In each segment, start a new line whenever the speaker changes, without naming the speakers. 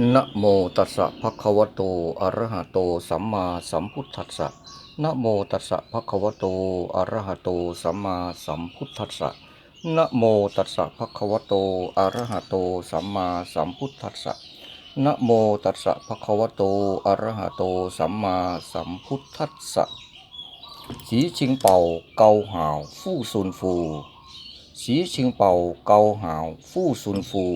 นะโมตัสสะภะคะวะโต อะระหะโต สัมมาสัมพุทธัสสะนะโมตัสสะภะคะวะโต อะระหะโต สัมมาสัมพุทธัสสะนะโมตัสสะภะคะวะโต อะระหะโต สัมมาสัมพุทธัสสะนะโมตัสสะภะคะวะโต อะระหะโต สัมมาสัมพุทธัสสะ สีชิงเป่าเกาหาวฟู่ซุนฟู สีชิงเป่าเกาหาวฟู่ซุนฟู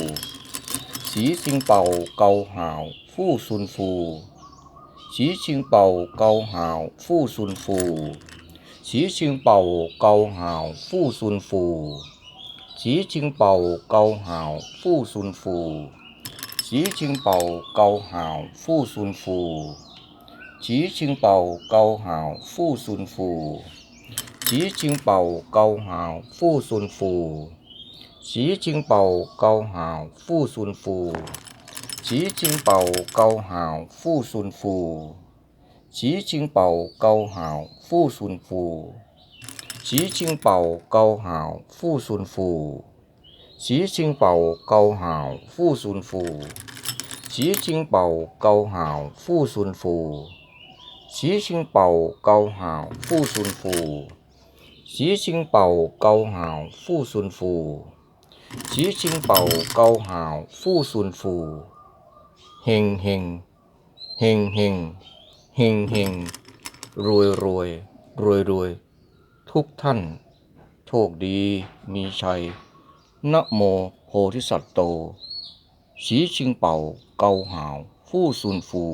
สีชิงเป่าเกาหาว ฟู่ซุนฟูสีชิงเป่าเกาหาว ฟู่ซุนฟูสีชิงเป่าเกาหาว ฟู่ซุนฟูสีชิงเป่าเกาหาว ฟู่ซุนฟูสีชิงเป่าเกาหาว ฟู่ซุนฟูสีชิงเป่าเกาหาว ฟู่ซุนฟูสีชิงเป่าเกาหาว ฟู่ซุนฟู 至尊宝高校抚顺府至尊宝高校抚顺府至尊宝高校抚顺府至尊宝高校抚顺府至尊宝高校抚顺府至尊宝高校抚顺府至尊宝高校抚顺府 ชีชิงเป่าเกาหาวฟู่ซุนฟูเฮงเฮงเฮงเฮงเฮงเฮงรวยรวยรวยรวยทุกท่าน โชคดีมีชัยนะโมโพธิสัตโตชีชิงเป่าเกาหาวฟู่ซุนฟู